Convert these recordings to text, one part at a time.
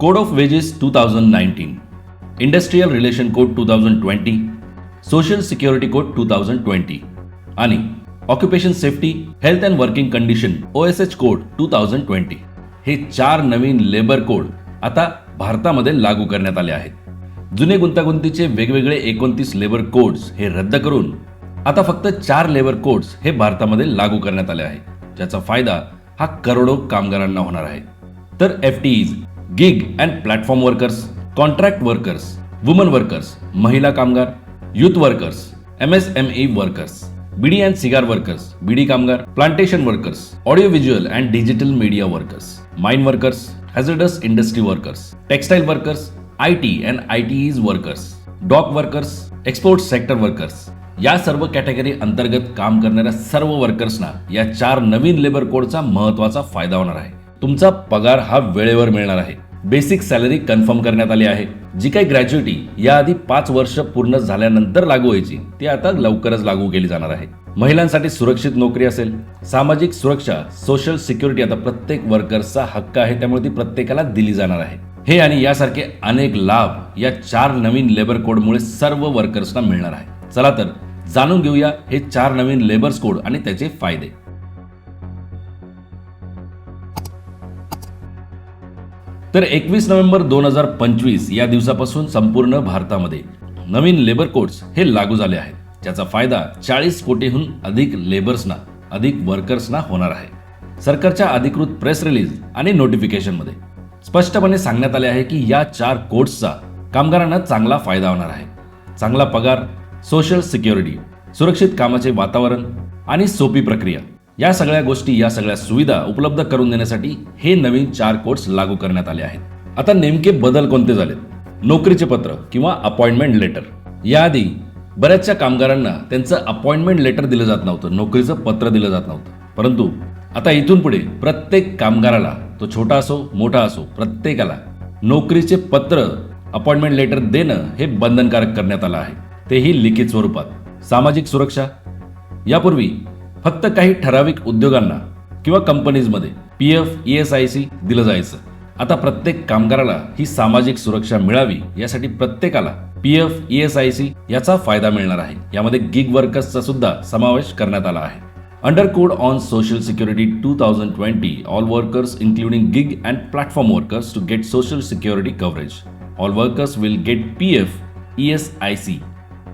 Code of wages two thousand nineteen industrial relation code two thousand twenty social security code two thousand twenty आणि occupation safety health and working condition O S H code two thousand twenty हे चार नवीन labour code आता भारतामध्ये लागू करण्यात आले आहेत. जुने गुंतागुंतीचे वेगवेगळे एकोणतीस लेबर कोड्स हे रद्द करून आता फक्त चार लेबर कोड्स हे भारतामध्ये लागू करण्यात आले आहे ज्याचा फायदा हा करोडो कामगारांना होणार आहे. तर F T's gig and platform workers contract workers woman workers महिला कामगार youth workers M S M E workers beedi and cigar workers beedi कामगार plantation workers audio visual and digital media workers mine workers hazardous industry workers textile workers I T and I T ES workers dock workers export sector workers या सर्व category अंतर्गत काम करणाऱ्या सर्व वर्कर्सना या चार नवीन labour कोडचा महत्वाचा फ़ायदा होणार आहे. तुमचा पगार हा वेळेवर मिळणार आहे. बेसिक सॅलरी कन्फर्म करण्यात आली आहे. जी काही ग्रॅज्युएटी याआधी पाच वर्ष पूर्ण झाल्यानंतर लागू व्हायची ती आता लवकरच लागू केली जाणार आहे. महिलांसाठी सुरक्षित नोकरी असेल. सामाजिक सुरक्षा सोशल सिक्युरिटी आता प्रत्येक वर्कर्सचा हक्क आहे त्यामुळे ती प्रत्येकाला दिली जाणार आहे. हे आणि यासारखे अनेक लाभ या चार नवीन लेबर कोडमुळे सर्व वर्कर्सना मिळणार आहे. चला तर जाणून घेऊया हे चार नवीन लेबर्स कोड आणि त्याचे फायदे. तर एकवीस नोव्हेंबर दोन हजार पंचवीस या दिवसापासून संपूर्ण भारतामध्ये नवीन लेबर कोड्स हे लागू झाले आहेत. ज्याचा फायदा चाळीस कोटीहून अधिक लेबर्सना अधिक वर्कर्सना होणार आहे. सरकारच्या अधिकृत प्रेस रिलीज आणि नोटिफिकेशनमध्ये स्पष्टपणे सांगण्यात आले आहे की या चार कोड्सचा कामगारांना चांगला फायदा होणार आहे. चांगला पगार सोशल सिक्युरिटी सुरक्षित कामाचे वातावरण आणि सोपी प्रक्रिया. या सगळ्या गोष्टी या सगळ्या सुविधा उपलब्ध करून देण्यासाठी हे नवीन चार कोर्स लागू करण्यात आले आहेत. आता नेमके बदल कोणते झालेत? नोकरीचे पत्र किंवा अपॉइंटमेंट लेटर याआधी बऱ्याचशा कामगारांना त्यांचं अपॉइंटमेंट लेटर दिलं जात नव्हतं नोकरीचं पत्र दिलं जात नव्हतं. परंतु आता इथून पुढे प्रत्येक कामगाराला तो छोटा असो मोठा असो प्रत्येकाला नोकरीचे पत्र अपॉइंटमेंट लेटर देणं हे बंधनकारक करण्यात आलं आहे. तेही लिखित स्वरूपात. सामाजिक सुरक्षा. यापूर्वी फक्त काही ठराविक उद्योगांना किंवा कंपनीजमध्ये P F E S I C दिलं जायचं. आता प्रत्येक कामगाराला ही सामाजिक सुरक्षा मिळावी यासाठी प्रत्येकाला P F E S I C याचा फायदा मिळणार आहे. यामध्ये गिग वर्कर्सचा सुद्धा समावेश करण्यात आला आहे. Under code on social security two thousand twenty all workers including gig and platform workers to get social security coverage all workers will get P F E S I C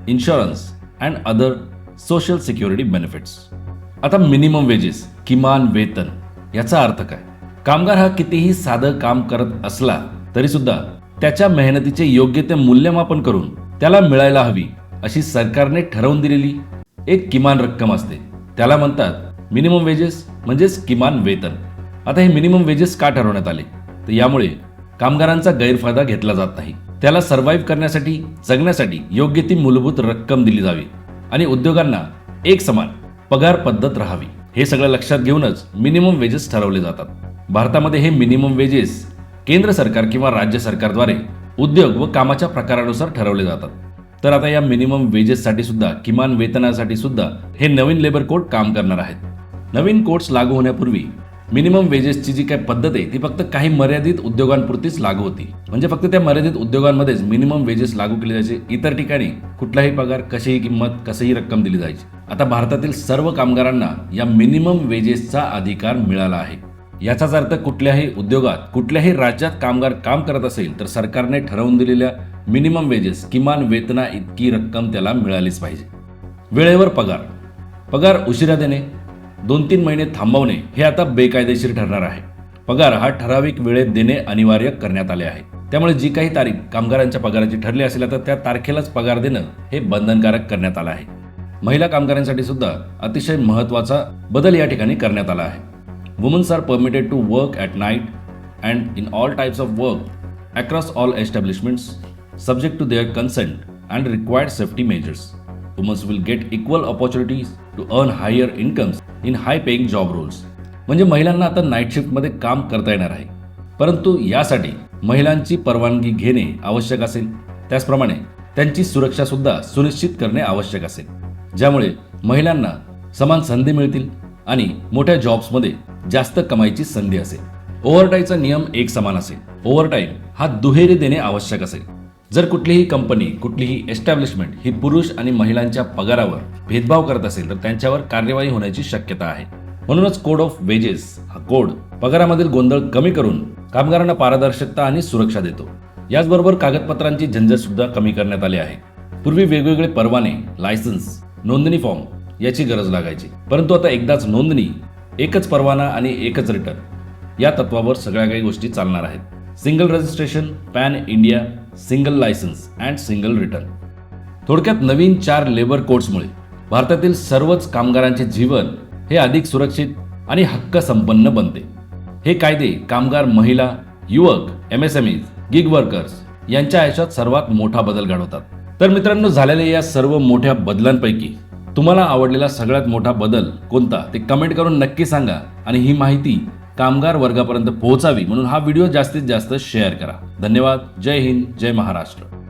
insurance and other social security benefits आता minimum wages किमान वेतन याचा अर्थ काय? कामगार हा कितीही साधं काम करत असला तरी सुद्धा त्याच्या मेहनतीचे योग्य ते मूल्यमापन करून त्याला मिळायला हवी अशी सरकारने ठरवून दिलेली एक किमान रक्कम असते. त्याला म्हणतात मिनिमम वेजेस म्हणजेच किमान वेतन. आता हे मिनिमम वेजेस का ठरवण्यात आले? तर यामुळे कामगारांचा गैरफायदा घेतला जात नाही. त्याला सर्व्हाइव्ह करण्यासाठी जगण्यासाठी योग्य ती मूलभूत रक्कम दिली जावी. आणि उद्योगांना एक समान पगार पद्धत राहावी. हे सगळं लक्षात घेऊनच मिनिमम वेजेस ठरवले जातात. भारतामध्ये हे मिनिमम वेजेस केंद्र सरकार किंवा राज्य सरकारद्वारे उद्योग व कामाच्या प्रकारानुसार ठरवले जातात. तर आता या मिनिमम वेजेससाठी सुद्धा किमान वेतनासाठी सुद्धा हे नवीन लेबर कोड काम करणार आहेत. नवीन कोड्स लागू होण्यापूर्वी मिनिमम वेजेसची जी काही पद्धत आहे ती फक्त काही मर्यादित उद्योगांपुरतीच लागू होती. म्हणजे फक्त त्या मर्यादित उद्योगांमध्येच मिनिमम वेजेस लागू केले जायचे. इतर ठिकाणी कुठलाही पगार कशीही किंमत कसंही रक्कम दिली जायची. आता भारतातील सर्व कामगारांना या मिनिमम वेजेसचा अधिकार मिळाला आहे. याचाच अर्थ कुठल्याही उद्योगात कुठल्याही राज्यात कामगार काम करत असेल तर सरकारने ठरवून दिलेल्या मिनिमम वेजेस किमान वेतना इतकी रक्कम त्याला मिळालीच पाहिजे. वेळेवर पगार. पगार उशिरा देणे दोन तीन महिने थांबवणे हे आता बेकायदेशीर ठरणार आहे. पगार हा ठराविक वेळेत देणे अनिवार्य करण्यात आले आहे. त्यामुळे जी काही तारीख कामगारांच्या पगाराची ठरली असेल तर त्या तारखेलाच पगार देणं हे बंधनकारक करण्यात आलं आहे. महिला कामगारांसाठी सुद्धा अतिशय महत्त्वाचा बदल या ठिकाणी करण्यात आला आहे. Women's are permitted to work at night and in all types of work across all establishments subject to their consent and required safety measures. Women's will get equal opportunities to earn higher incomes in high paying job roles म्हणजे महिलांना आता night शिफ्टमध्ये काम करता येणार आहे. परंतु यासाठी महिलांची परवानगी घेणे आवश्यक असेल. त्याचप्रमाणे त्यांची सुरक्षा सुद्धा सुनिश्चित करणे आवश्यक असेल. ज्यामुळे महिलांना समान संधी मिळतील आणि मोठ्या जॉब्समध्ये जास्त कमाईची संधी असेल. ओव्हरटाईमचा नियम एक समान असेल. ओव्हरटाईम हा दुहेरी देणे आवश्यक असेल. जर कुठलीही कंपनी कुठलीही एस्टॅब्लिशमेंट ही पुरुष आणि महिलांच्या पगारावर भेदभाव करत असेल तर त्यांच्यावर कार्यवाही होण्याची शक्यता आहे. म्हणूनच कोड ऑफ वेजेस हा कोड पगारामधील गोंधळ कमी करून कामगारांना पारदर्शकता आणि सुरक्षा देतो. याचबरोबर कागदपत्रांची झंझट सुद्धा कमी करण्यात आली आहे. पूर्वी वेगवेगळे परवाने लायसन्स नोंदणी फॉर्म याची गरज लागायची. परंतु आता एकदाच नोंदणी एकच परवाना आणि एकच रिटर्न या तत्वावर सगळ्या काही गोष्टी चालणार आहेत. Single registration pan India single licence and single return थोडक्यात नवीन चार लेबर कोड्समुळे भारतातील सर्वच कामगारांचे जीवन हे अधिक सुरक्षित आणि हक्क संपन्न बनते. हे कायदे कामगार महिला युवक M S M gig workers यांच्या आयुष्यात सर्वात मोठा बदल घडवतात. तर मित्रांनो झालेल्या या सर्व मोठ्या बदलांपैकी तुम्हाला आवडलेला सगळ्यात मोठा बदल कोणता ते कमेंट करून नक्की सांगा आणि ही माहिती कामगार वर्गापर्यंत पोहोचावी म्हणून हा व्हिडिओ जास्तीत जास्त शेअर करा. धन्यवाद. जय हिंद. जय महाराष्ट्र.